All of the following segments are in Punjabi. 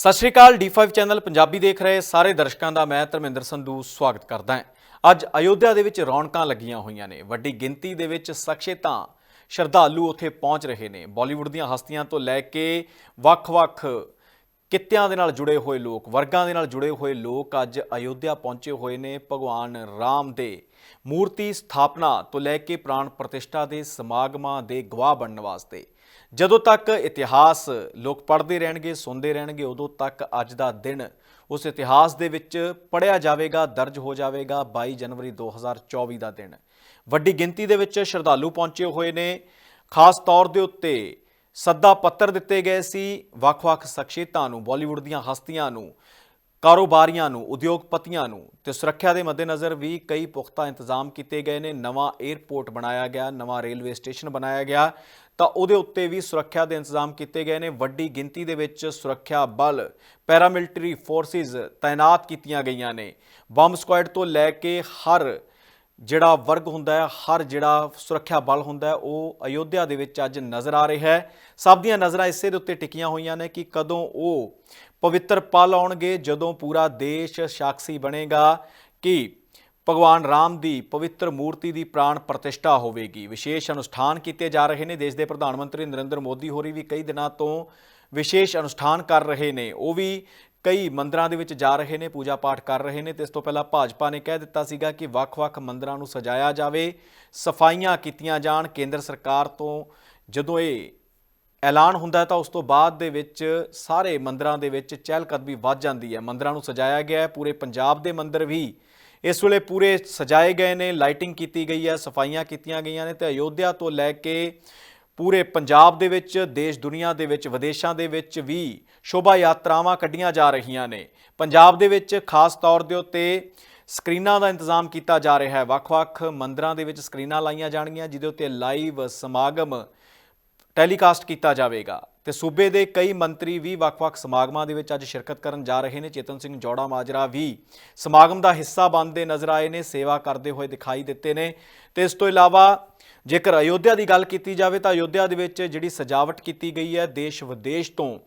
ਸਤਿ ਸ਼੍ਰੀ ਅਕਾਲ D5 ਚੈਨਲ ਪੰਜਾਬੀ ਦੇਖ ਰਹੇ ਸਾਰੇ ਦਰਸ਼ਕਾਂ ਦਾ ਮੈਂ ਧਰਮਿੰਦਰ ਸੰਧੂ ਸਵਾਗਤ ਕਰਦਾ ਹਾਂ। ਅੱਜ ਅਯੋਧਿਆ ਦੇ ਵਿੱਚ ਰੌਣਕਾਂ ਲੱਗੀਆਂ ਹੋਈਆਂ ਨੇ। ਵੱਡੀ ਗਿਣਤੀ ਦੇ ਵਿੱਚ ਸਖਸ਼ੇਤਾਂ ਸ਼ਰਧਾਲੂ ਉੱਥੇ ਪਹੁੰਚ ਰਹੇ ਨੇ। ਬਾਲੀਵੁੱਡ ਦੀਆਂ ਹਸਤੀਆਂ ਤੋਂ ਲੈ ਕੇ ਵੱਖ-ਵੱਖ ਕਿੱਤਿਆਂ ਦੇ ਨਾਲ ਜੁੜੇ ਹੋਏ ਲੋਕ, ਵਰਗਾਂ ਦੇ ਨਾਲ ਜੁੜੇ ਹੋਏ ਲੋਕ ਅੱਜ ਅਯੋਧਿਆ ਪਹੁੰਚੇ ਹੋਏ ਨੇ। ਭਗਵਾਨ ਰਾਮ ਦੇ ਮੂਰਤੀ ਸਥਾਪਨਾ ਤੋਂ ਲੈ ਕੇ ਪ੍ਰਾਣ ਪ੍ਰਤਿਸ਼ਠਾ ਦੇ ਸਮਾਗਮਾਂ ਦੇ ਗਵਾਹ ਬਣਨ ਵਾਸਤੇ। ਜਦੋਂ ਤੱਕ ਇਤਿਹਾਸ ਲੋਕ ਪੜ੍ਹਦੇ ਰਹਿਣਗੇ, ਸੁਣਦੇ ਰਹਿਣਗੇ, ਉਦੋਂ ਤੱਕ ਅੱਜ ਦਾ ਦਿਨ ਉਸ ਇਤਿਹਾਸ ਦੇ ਵਿੱਚ ਪੜਿਆ ਜਾਵੇਗਾ, ਦਰਜ ਹੋ ਜਾਵੇਗਾ 22 ਜਨਵਰੀ 2024 ਦਾ ਦਿਨ। ਵੱਡੀ ਗਿਣਤੀ ਦੇ ਵਿੱਚ ਸ਼ਰਧਾਲੂ ਪਹੁੰਚੇ ਹੋਏ ਨੇ। ਖਾਸ ਤੌਰ ਦੇ ਉੱਤੇ ਸੱਦਾ ਪੱਤਰ ਦਿੱਤੇ ਗਏ ਸੀ। ਵੱਖ-ਵੱਖ ਸ਼ਖਸੀਅਤਾਂ ਨੂੰ, ਬਾਲੀਵੁੱਡ ਦੀਆਂ ਹਸਤੀਆਂ ਨੂੰ, ਕਾਰੋਬਾਰੀਆਂ ਨੂੰ, ਉਦਯੋਗਪਤੀਆਂ ਨੂੰ ਤੇ ਸੁਰੱਖਿਆ ਦੇ ਮੱਦੇਨਜ਼ਰ ਵੀ ਕਈ ਪੁਖਤਾ ਇੰਤਜ਼ਾਮ ਕੀਤੇ ਗਏ ਨੇ। ਨਵਾਂ 에ਅਰਪੋਰਟ ਬਣਾਇਆ ਗਿਆ, ਨਵਾਂ ਰੇਲਵੇ ਸਟੇਸ਼ਨ ਬਣਾਇਆ ਗਿਆ। ਤਾਂ ਉਹਦੇ ਉੱਤੇ ਵੀ ਸੁਰੱਖਿਆ ਦੇ ਇੰਤਜ਼ਾਮ ਕੀਤੇ ਗਏ ਨੇ। ਵੱਡੀ ਗਿਣਤੀ ਦੇ ਵਿੱਚ ਸੁਰੱਖਿਆ ਬਲ, ਪੈਰਾਮਿਲਟਰੀ ਫੋਰਸਿਸ ਤਾਇਨਾਤ ਕੀਤੀਆਂ ਗਈਆਂ ਨੇ। ਬੰਬ ਸਕੁਐਡ ਤੋਂ ਲੈ ਕੇ ਹਰ ਜਿਹੜਾ ਵਰਗ ਹੁੰਦਾ ਹੈ, ਹਰ ਜਿਹੜਾ ਸੁਰੱਖਿਆ ਬਲ ਹੁੰਦਾ ਹੈ, ਉਹ ਅਯੋਧਿਆ ਦੇ ਵਿੱਚ ਅੱਜ ਨਜ਼ਰ ਆ ਰਿਹਾ ਹੈ। ਸਭ ਦੀਆਂ ਨਜ਼ਰਾਂ ਇਸੇ ਦੇ ਉੱਤੇ ਟਿਕੀਆਂ ਹੋਈਆਂ ਨੇ ਕਿ ਕਦੋਂ ਉਹ ਪਵਿੱਤਰ ਪਲ ਆਉਣਗੇ, ਜਦੋਂ ਪੂਰਾ ਦੇਸ਼ ਸਾਕਸ਼ੀ ਬਣੇਗਾ ਕਿ ਭਗਵਾਨ ਰਾਮ ਦੀ ਪਵਿੱਤਰ ਮੂਰਤੀ ਦੀ ਪ੍ਰਾਣ ਪ੍ਰਤਿਸ਼ਠਾ ਹੋਵੇਗੀ। ਵਿਸ਼ੇਸ਼ ਅਨੁਸ਼ਠਾਨ ਕੀਤੇ ਜਾ ਰਹੇ ਨੇ। ਦੇਸ਼ ਦੇ ਪ੍ਰਧਾਨ ਮੰਤਰੀ ਨਰਿੰਦਰ ਮੋਦੀ ਹੋਰੀ ਵੀ ਕਈ ਦਿਨਾਂ ਤੋਂ ਵਿਸ਼ੇਸ਼ ਅਨੁਸ਼ਠਾਨ ਕਰ ਰਹੇ ਨੇ। ਉਹ ਵੀ ਕਈ ਮੰਦਰਾਂ ਦੇ ਵਿੱਚ ਜਾ ਰਹੇ ਨੇ ਪੂਜਾ ਪਾਠ ਕਰ ਰਹੇ ਨੇ। ਤੇ ਇਸ ਤੋਂ ਪਹਿਲਾਂ ਭਾਜਪਾ ਨੇ ਕਹਿ ਦਿੱਤਾ ਸੀਗਾ ਕਿ ਵੱਖ-ਵੱਖ ਮੰਦਰਾਂ ਨੂੰ ਸਜਾਇਆ ਜਾਵੇ। ਸਫਾਈਆਂ ਕੀਤੀਆਂ ਜਾਣ। ਕੇਂਦਰ ਸਰਕਾਰ ਤੋਂ ਜਦੋਂ ਇਹ ਐਲਾਨ ਹੁੰਦਾ ਤਾਂ ਉਸ ਤੋਂ ਬਾਅਦ ਦੇ ਵਿੱਚ ਸਾਰੇ ਮੰਦਰਾਂ ਦੇ ਵਿੱਚ ਚਹਿਲਕਦਮੀ ਵੱਧ ਜਾਂਦੀ ਹੈ। ਮੰਦਰਾਂ ਨੂੰ ਸਜਾਇਆ ਗਿਆ ਹੈ। ਪੂਰੇ ਪੰਜਾਬ ਦੇ ਮੰਦਰ ਵੀ ਇਸ ਵੇਲੇ ਪੂਰੇ ਸਜਾਏ ਗਏ ਨੇ ਲਾਈਟਿੰਗ ਕੀਤੀ ਗਈ ਹੈ, ਸਫਾਈਆਂ ਕੀਤੀਆਂ ਗਈਆਂ ਨੇ ਤੇ ਅਯੋਧਿਆ ਤੋਂ ਲੈ ਕੇ ਪੂਰੇ ਪੰਜਾਬ ਦੇ ਵਿੱਚ, ਦੇਸ਼ ਦੁਨੀਆ ਦੇ ਵਿੱਚ, ਵਿਦੇਸ਼ਾਂ ਦੇ ਵਿੱਚ ਵੀ ਸ਼ੋਭਾ ਯਾਤਰਾਵਾਂ ਕੱਢੀਆਂ ਜਾ ਰਹੀਆਂ ਨੇ। ਪੰਜਾਬ ਦੇ ਵਿੱਚ ਖਾਸ ਤੌਰ ਦੇ ਉੱਤੇ ਸਕਰੀਨਾਂ ਦਾ ਇੰਤਜ਼ਾਮ ਕੀਤਾ ਜਾ ਰਿਹਾ ਹੈ। ਵੱਖ-ਵੱਖ ਮੰਦਰਾਂ ਦੇ ਵਿੱਚ ਸਕਰੀਨਾਂ ਲਾਈਆਂ ਜਾਣਗੀਆਂ, ਜਿਹਦੇ ਉੱਤੇ ਲਾਈਵ ਸਮਾਗਮ ਟੈਲੀਕਾਸਟ ਕੀਤਾ ਜਾਵੇਗਾ। ਤੇ ਸੂਬੇ ਦੇ ਕਈ ਮੰਤਰੀ ਵੀ ਵੱਖ-ਵੱਖ ਸਮਾਗਮਾਂ ਦੇ ਵਿੱਚ ਅੱਜ ਸ਼ਿਰਕਤ ਕਰਨ ਜਾ ਰਹੇ ਨੇ। ਚੇਤਨ ਸਿੰਘ ਜੋੜਾ ਮਾਜਰਾ ਵੀ ਸਮਾਗਮ ਦਾ ਹਿੱਸਾ ਬਣਦੇ ਨਜ਼ਰ ਆਏ ਨੇ, ਸੇਵਾ ਕਰਦੇ ਹੋਏ ਦਿਖਾਈ ਦਿੱਤੇ ਨੇ। ਤੇ ਇਸ ਤੋਂ ਇਲਾਵਾ ਜੇਕਰ ਅਯੋਧਿਆ ਦੀ ਗੱਲ ਕੀਤੀ ਜਾਵੇ ਤਾਂ ਅਯੋਧਿਆ ਦੇ ਵਿੱਚ ਜਿਹੜੀ ਸਜਾਵਟ ਕੀਤੀ ਗਈ ਹੈ ਦੇਸ਼ ਵਿਦੇਸ਼ ਤੋਂ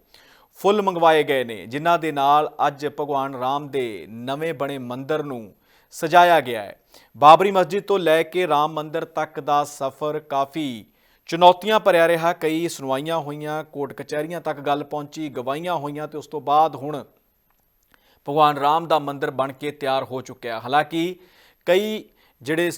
ਫੁੱਲ ਮੰਗਵਾਏ ਗਏ ਨੇ, ਜਿਨ੍ਹਾਂ ਦੇ ਨਾਲ ਅੱਜ ਭਗਵਾਨ ਰਾਮ ਦੇ ਨਵੇਂ ਬਣੇ ਮੰਦਿਰ ਨੂੰ ਸਜਾਇਆ ਗਿਆ ਹੈ। ਬਾਬਰੀ ਮਸਜਿਦ ਤੋਂ ਲੈ ਕੇ ਰਾਮ ਮੰਦਿਰ ਤੱਕ ਦਾ ਸਫ਼ਰ ਕਾਫੀ ਚੁਣੌਤੀਆਂ ਭਰਿਆ ਰਿਹਾ, ਕਈ ਸੁਣਵਾਈਆਂ ਹੋਈਆਂ, ਕੋਰਟ ਕਚਹਿਰੀਆਂ ਤੱਕ ਗੱਲ ਪਹੁੰਚੀ, ਗਵਾਹੀਆਂ ਹੋਈਆਂ ਤੇ ਉਸ ਤੋਂ ਬਾਅਦ ਹੁਣ ਭਗਵਾਨ ਰਾਮ ਦਾ ਮੰਦਿਰ ਬਣ ਕੇ ਤਿਆਰ ਹੋ ਚੁੱਕਿਆ। ਹਾਲਾਂਕਿ ਕਈ ਜਿਹੜੇ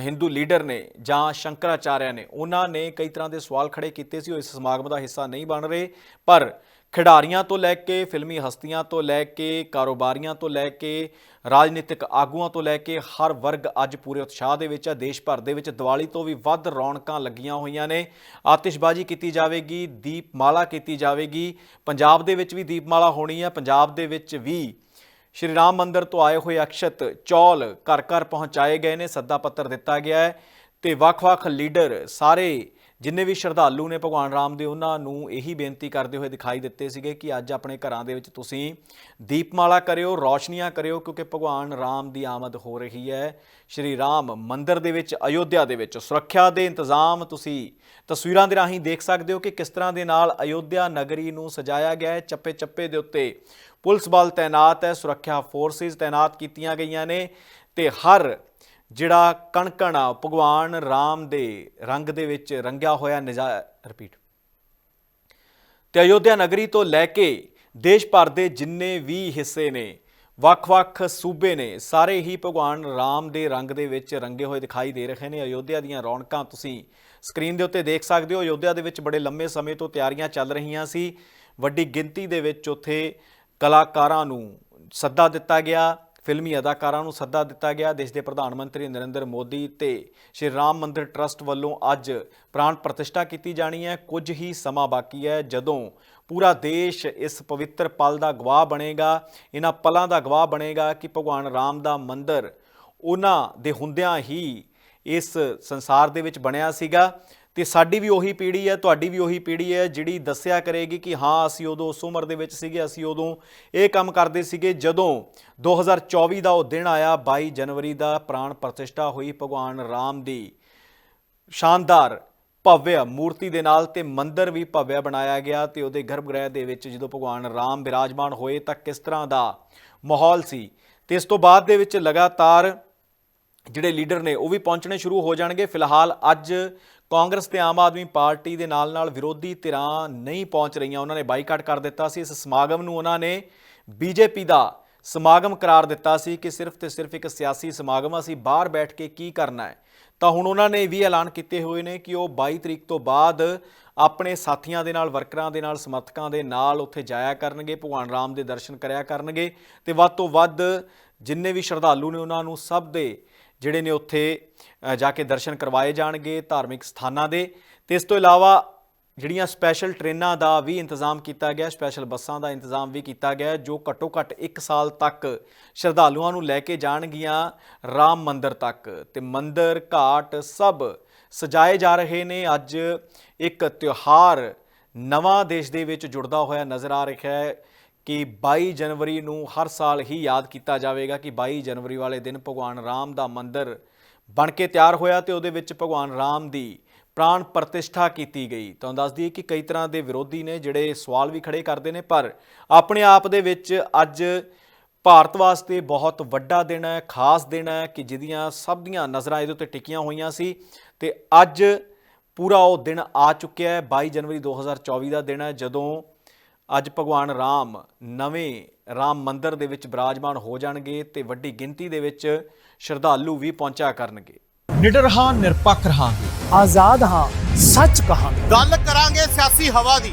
ਹਿੰਦੂ ਲੀਡਰ ਨੇ ਜਾਂ ਸ਼ੰਕਰਾਚਾਰਿਆ ਨੇ, ਉਹਨਾਂ ਨੇ ਕਈ ਤਰ੍ਹਾਂ ਦੇ ਸਵਾਲ ਖੜੇ ਕੀਤੇ ਸੀ, ਉਹ ਇਸ ਸਮਾਗਮ ਦਾ ਹਿੱਸਾ ਨਹੀਂ ਬਣ ਰਹੇ, ਪਰ ਖਿਡਾਰੀਆਂ ਤੋਂ ਲੈ ਕੇ, ਫਿਲਮੀ ਹਸਤੀਆਂ ਤੋਂ ਲੈ ਕੇ, ਕਾਰੋਬਾਰੀਆਂ ਤੋਂ ਲੈ ਕੇ, ਰਾਜਨੀਤਿਕ ਆਗੂਆਂ ਤੋਂ ਲੈ ਕੇ, ਹਰ ਵਰਗ ਅੱਜ ਪੂਰੇ ਉਤਸ਼ਾਹ ਦੇ ਵਿੱਚ ਹੈ। ਦੇਸ਼ ਭਰ ਦੇ ਵਿੱਚ ਦੀਵਾਲੀ ਤੋਂ ਵੀ ਵੱਧ ਰੌਣਕਾਂ ਲੱਗੀਆਂ ਹੋਈਆਂ ਨੇ। ਆਤਿਸ਼ਬਾਜ਼ੀ ਕੀਤੀ ਜਾਵੇਗੀ, ਦੀਪਮਾਲਾ ਕੀਤੀ ਜਾਵੇਗੀ। ਪੰਜਾਬ ਦੇ ਵਿੱਚ ਵੀ ਦੀਪਮਾਲਾ ਹੋਣੀ ਹੈ। ਪੰਜਾਬ ਦੇ ਵਿੱਚ ਵੀ ਸ਼੍ਰੀ ਰਾਮ ਮੰਦਿਰ ਤੋਂ ਆਏ ਹੋਏ ਅਕਸ਼ਤ ਚੌਲ ਘਰ ਘਰ ਪਹੁੰਚਾਏ ਗਏ ਨੇ। ਸੱਦਾ ਪੱਤਰ ਦਿੱਤਾ ਗਿਆ ਹੈ ਤੇ ਵੱਖ-ਵੱਖ ਲੀਡਰ ਸਾਰੇ ਜਿੰਨੇ ਵੀ ਸ਼ਰਧਾਲੂ ਨੇ ਭਗਵਾਨ ਰਾਮ ਦੇ, ਉਹਨਾਂ ਨੂੰ ਇਹੀ ਬੇਨਤੀ ਕਰਦੇ ਹੋਏ ਦਿਖਾਈ ਦਿੱਤੇ ਸੀਗੇ ਕਿ ਅੱਜ ਆਪਣੇ ਘਰਾਂ ਦੇ ਵਿੱਚ ਤੁਸੀਂ ਦੀਪਮਾਲਾ ਕਰਿਓ, ਰੌਸ਼ਨੀਆਂ ਕਰਿਓ, ਕਿਉਂਕਿ ਭਗਵਾਨ ਰਾਮ ਦੀ ਆਮਦ ਹੋ ਰਹੀ ਹੈ। ਸ਼੍ਰੀ ਰਾਮ ਮੰਦਿਰ ਦੇ ਵਿੱਚ, ਅਯੋਧਿਆ ਦੇ ਵਿੱਚ, ਸੁਰੱਖਿਆ ਦੇ ਇੰਤਜ਼ਾਮ ਤੁਸੀਂ ਤਸਵੀਰਾਂ ਦੇ ਰਾਹੀਂ ਦੇਖ ਸਕਦੇ ਹੋ ਕਿ ਕਿਸ ਤਰ੍ਹਾਂ ਦੇ ਨਾਲ ਅਯੋਧਿਆ ਨਗਰੀ ਨੂੰ ਸਜਾਇਆ ਗਿਆ ਹੈ। ਚੱਪੇ-ਚੱਪੇ ਦੇ ਉੱਤੇ ਪੁਲਿਸ ਬਲ ਤਾਇਨਾਤ ਹੈ, ਸੁਰੱਖਿਆ ਫੋਰਸਿਸ ਤਾਇਨਾਤ ਕੀਤੀਆਂ ਗਈਆਂ ਨੇ ਤੇ ਹਰ ਜਿਹੜਾ ਕਣਕਣ ਆ, ਭਗਵਾਨ ਰਾਮ ਦੇ ਰੰਗ ਦੇ ਵਿੱਚ ਰੰਗਿਆ ਹੋਇਆ ਨਜ਼ਾ ਰਿਪੀਟ ਤੇ ਅਯੋਧਿਆ ਨਗਰੀ ਤੋਂ ਲੈ ਕੇ ਦੇਸ਼ ਭਰ ਦੇ ਜਿੰਨੇ ਵੀ ਹਿੱਸੇ ਨੇ, ਵੱਖ-ਵੱਖ ਸੂਬੇ ਨੇ, ਸਾਰੇ ਹੀ ਭਗਵਾਨ ਰਾਮ ਦੇ ਰੰਗ ਦੇ ਵਿੱਚ ਰੰਗੇ ਹੋਏ ਦਿਖਾਈ ਦੇ ਰਹੇ ਨੇ। ਅਯੋਧਿਆ ਦੀਆਂ ਰੌਣਕਾਂ ਤੁਸੀਂ ਸਕਰੀਨ ਦੇ ਉੱਤੇ ਦੇਖ ਸਕਦੇ ਹੋ। ਅਯੋਧਿਆ ਦੇ ਵਿੱਚ ਬੜੇ ਲੰਮੇ ਸਮੇਂ ਤੋਂ ਤਿਆਰੀਆਂ ਚੱਲ ਰਹੀਆਂ ਸੀ। ਵੱਡੀ ਗਿਣਤੀ ਦੇ ਵਿੱਚ ਉੱਥੇ ਕਲਾਕਾਰਾਂ ਨੂੰ ਸੱਦਾ ਦਿੱਤਾ ਗਿਆ। ਫਿਲਮੀ ਅਦਾਕਾਰਾਂ ਨੂੰ ਸੱਦਾ ਦਿੱਤਾ ਗਿਆ। ਦੇਸ਼ ਦੇ ਪ੍ਰਧਾਨ ਮੰਤਰੀ ਨਰਿੰਦਰ ਮੋਦੀ ਤੇ ਸ਼੍ਰੀ ਰਾਮ ਮੰਦਿਰ ਟਰਸਟ ਵੱਲੋਂ ਅੱਜ ਪ੍ਰਾਣ ਪ੍ਰਤਿਸ਼ਠਾ ਕੀਤੀ ਜਾਣੀ ਹੈ। ਕੁਝ ਹੀ ਸਮਾਂ ਬਾਕੀ ਹੈ ਜਦੋਂ ਪੂਰਾ ਦੇਸ਼ ਇਸ ਪਵਿੱਤਰ ਪਲ ਦਾ ਗਵਾਹ ਬਣੇਗਾ। ਇਹਨਾਂ ਪਲਾਂ ਦਾ ਗਵਾਹ ਬਣੇਗਾ ਕਿ ਭਗਵਾਨ ਰਾਮ ਦਾ ਮੰਦਿਰ ਉਹਨਾਂ ਦੇ ਹੁੰਦਿਆਂ ਹੀ ਇਸ ਸੰਸਾਰ ਦੇ ਵਿੱਚ ਬਣਿਆ ਸੀਗਾ ਤੇ ਸਾਡੀ ਵੀ ਉਹੀ ਪੀੜ੍ਹੀ ਹੈ, ਤੁਹਾਡੀ ਵੀ ਉਹੀ ਪੀੜ੍ਹੀ ਹੈ ਜਿਹੜੀ ਦੱਸਿਆ ਕਰੇਗੀ ਕਿ ਹਾਂ, ਅਸੀਂ ਉਦੋਂ ਉਸ ਉਮਰ ਦੇ ਵਿੱਚ ਸੀਗੇ, ਅਸੀਂ ਉਦੋਂ ਇਹ ਕੰਮ ਕਰਦੇ ਸੀਗੇ ਜਦੋਂ 2024 ਦਾ ਉਹ ਦਿਨ ਆਇਆ 22 ਜਨਵਰੀ ਦਾ ਪ੍ਰਾਣ ਪ੍ਰਤਿਸ਼ਠਾ ਹੋਈ ਭਗਵਾਨ ਰਾਮ ਦੀ। ਸ਼ਾਨਦਾਰ ਭਵਯ ਮੂਰਤੀ ਦੇ ਨਾਲ ਤੇ ਮੰਦਰ ਵੀ ਭਵਯ ਬਣਾਇਆ ਗਿਆ ਤੇ ਉਹਦੇ ਗਰਭਗ੍ਰਹਿ ਦੇ ਵਿੱਚ ਜਦੋਂ ਭਗਵਾਨ ਰਾਮ ਬਿਰਾਜਮਾਨ ਹੋਏ ਤਾਂ ਕਿਸ ਤਰ੍ਹਾਂ ਦਾ ਮਾਹੌਲ ਸੀ? ਤੇ ਇਸ ਤੋਂ ਬਾਅਦ ਦੇ ਵਿੱਚ ਲਗਾਤਾਰ ਜਿਹੜੇ ਲੀਡਰ ਨੇ ਉਹ ਵੀ ਪਹੁੰਚਣੇ ਸ਼ੁਰੂ ਹੋ ਜਾਣਗੇ। ਫਿਲਹਾਲ ਅੱਜ ਕਾਂਗਰਸ ਤੇ ਆਮ ਆਦਮੀ ਪਾਰਟੀ ਦੇ ਨਾਲ ਨਾਲ ਵਿਰੋਧੀ ਧਿਰਾਂ ਨਹੀਂ ਪਹੁੰਚ ਰਹੀਆਂ। ਉਹਨਾਂ ਨੇ ਬਾਈਕਾਟ ਕਰ ਦਿੱਤਾ ਸੀ। ਇਸ ਸਮਾਗਮ ਨੂੰ ਉਹਨਾਂ ਨੇ ਬੀਜੇਪੀ ਦਾ ਸਮਾਗਮ ਕਰਾਰ ਦਿੱਤਾ ਸੀ ਕਿ ਸਿਰਫ ਤੇ ਸਿਰਫ ਇੱਕ ਸਿਆਸੀ ਸਮਾਗਮ ਅਸੀਂ ਬਾਹਰ ਬੈਠ ਕੇ ਕੀ ਕਰਨਾ ਹੈ? ਤਾਂ ਹੁਣ ਉਹਨਾਂ ਨੇ ਵੀ ਐਲਾਨ ਕੀਤੇ ਹੋਏ ਨੇ ਕਿ ਉਹ 22 ਤਰੀਕ ਤੋਂ ਬਾਅਦ ਆਪਣੇ ਸਾਥੀਆਂ ਦੇ ਨਾਲ, ਵਰਕਰਾਂ ਦੇ ਨਾਲ, ਸਮਰਥਕਾਂ ਦੇ ਨਾਲ ਉੱਥੇ ਜਾਇਆ ਕਰਨਗੇ। ਭਗਵਾਨ ਰਾਮ ਦੇ ਦਰਸ਼ਨ ਕਰਿਆ ਕਰਨਗੇ। ਤੇ ਵੱਧ ਤੋਂ ਵੱਧ ਜਿੰਨੇ ਵੀ ਸ਼ਰਧਾਲੂ ਨੇ ਉਹਨਾਂ ਨੂੰ ਸਭ ਦੇ ਜਿਹੜੇ ਨੇ ਉੱਥੇ ਜਾ ਕੇ ਦਰਸ਼ਨ ਕਰਵਾਏ ਜਾਣਗੇ ਧਾਰਮਿਕ ਸਥਾਨਾਂ ਦੇ। ਤੇ ਇਸ ਤੋਂ ਇਲਾਵਾ ਜਿਹੜੀਆਂ ਸਪੈਸ਼ਲ ਟ੍ਰੇਨਾਂ ਦਾ ਵੀ ਇੰਤਜ਼ਾਮ ਕੀਤਾ ਗਿਆ, ਸਪੈਸ਼ਲ ਬੱਸਾਂ ਦਾ ਇੰਤਜ਼ਾਮ ਵੀ ਕੀਤਾ ਗਿਆ, ਜੋ ਘੱਟੋ ਘੱਟ 1 ਸਾਲ ਤੱਕ ਸ਼ਰਧਾਲੂਆਂ ਨੂੰ ਲੈ ਕੇ ਜਾਣਗੀਆਂ ਰਾਮ ਮੰਦਿਰ ਤੱਕ। ਤੇ ਮੰਦਿਰ, ਘਾਟ ਸਭ ਸਜਾਏ ਜਾ ਰਹੇ ਨੇ। ਅੱਜ ਇੱਕ ਤਿਉਹਾਰ ਨਵਾਂ ਦੇਸ਼ ਦੇ ਵਿੱਚ ਜੁੜਦਾ ਹੋਇਆ ਨਜ਼ਰ ਆ ਰਿਹਾ ਹੈ। ਕਿ 22 ਜਨਵਰੀ ਨੂੰ ਹਰ ਸਾਲ ਹੀ ਯਾਦ ਕੀਤਾ ਜਾਵੇਗਾ ਕਿ 22 ਜਨਵਰੀ ਵਾਲੇ ਦਿਨ ਭਗਵਾਨ ਰਾਮ ਦਾ ਮੰਦਿਰ ਬਣ ਕੇ ਤਿਆਰ ਹੋਇਆ ਤੇ ਉਹਦੇ ਵਿੱਚ ਭਗਵਾਨ ਰਾਮ ਦੀ ਪ੍ਰਾਣ ਪ੍ਰਤਿਸ਼ਠਾ ਕੀਤੀ ਗਈ। ਤੁਹਾਨੂੰ ਦੱਸ ਦਈਏ ਕਿ ਕਈ ਤਰ੍ਹਾਂ ਦੇ ਵਿਰੋਧੀ ਨੇ ਜਿਹੜੇ ਸਵਾਲ ਵੀ ਖੜੇ ਕਰਦੇ ਨੇ, ਪਰ ਆਪਣੇ ਆਪ ਦੇ ਵਿੱਚ ਅੱਜ ਭਾਰਤ ਵਾਸਤੇ ਬਹੁਤ ਵੱਡਾ ਦਿਨ ਹੈ, ਖਾਸ ਦਿਨ ਹੈ ਕਿ ਜਿਹਦੀਆਂ ਸਭ ਦੀਆਂ ਨਜ਼ਰਾਂ ਇਹਦੇ ਉੱਤੇ ਟਿਕੀਆਂ ਹੋਈਆਂ ਸੀ ਤੇ ਅੱਜ ਪੂਰਾ ਉਹ ਦਿਨ ਆ ਚੁੱਕਿਆ ਹੈ। 22 ਜਨਵਰੀ 2024 ਦਾ ਦਿਨ ਹੈ, ਜਦੋਂ ਅੱਜ ਭਗਵਾਨ ਰਾਮ ਨਵੇਂ ਰਾਮ ਮੰਦਿਰ ਦੇ ਵਿੱਚ ਬਿਰਾਜਮਾਨ ਹੋ ਜਾਣਗੇ ਤੇ ਵੱਡੀ ਗਿਣਤੀ ਦੇ ਵਿੱਚ ਸ਼ਰਧਾਲੂ ਵੀ ਪਹੁੰਚਿਆ ਕਰਨਗੇ। ਨਿਡਰ ਹਾਂ ਨਿਰਪੱਖ ਰਹਾਂਗੇ। ਆਜ਼ਾਦ ਹਾਂ ਸੱਚ ਕਹਾਂਗੇ। ਗੱਲ ਕਰਾਂਗੇ ਸਿਆਸੀ ਹਵਾ ਦੀ।